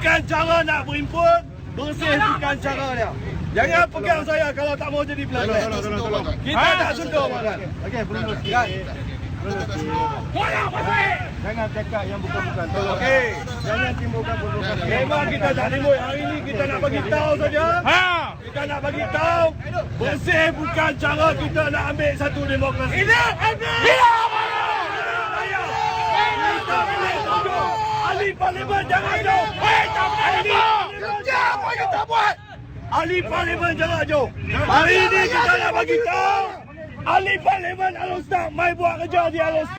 bukan cara nak berimpun. Bersih bukan cara dia. Jangan pegang saya kalau tak mau jadi pelanggan. Tolong, tolong, tolong. Kita tak sentuh. Okey, belum kan. Jangan cakap yang bukan-bukan. Okey. Jangan timbulkan bukan. Memang kita tak timbul. Hari ini kita nak bagi tahu saja. Ha. Kita nak bagi tahu bersih bukan cara kita nak ambil satu demokrasi. Ini Ahli Parlimen jangan jauh. Hei, tak boleh. Kerja apa kita buat? Ahli Parlimen jangan jauh. Hari ini kita nak bagi tahu. Ahli Parlimen Alun Start mai buat kerja di Alun Start.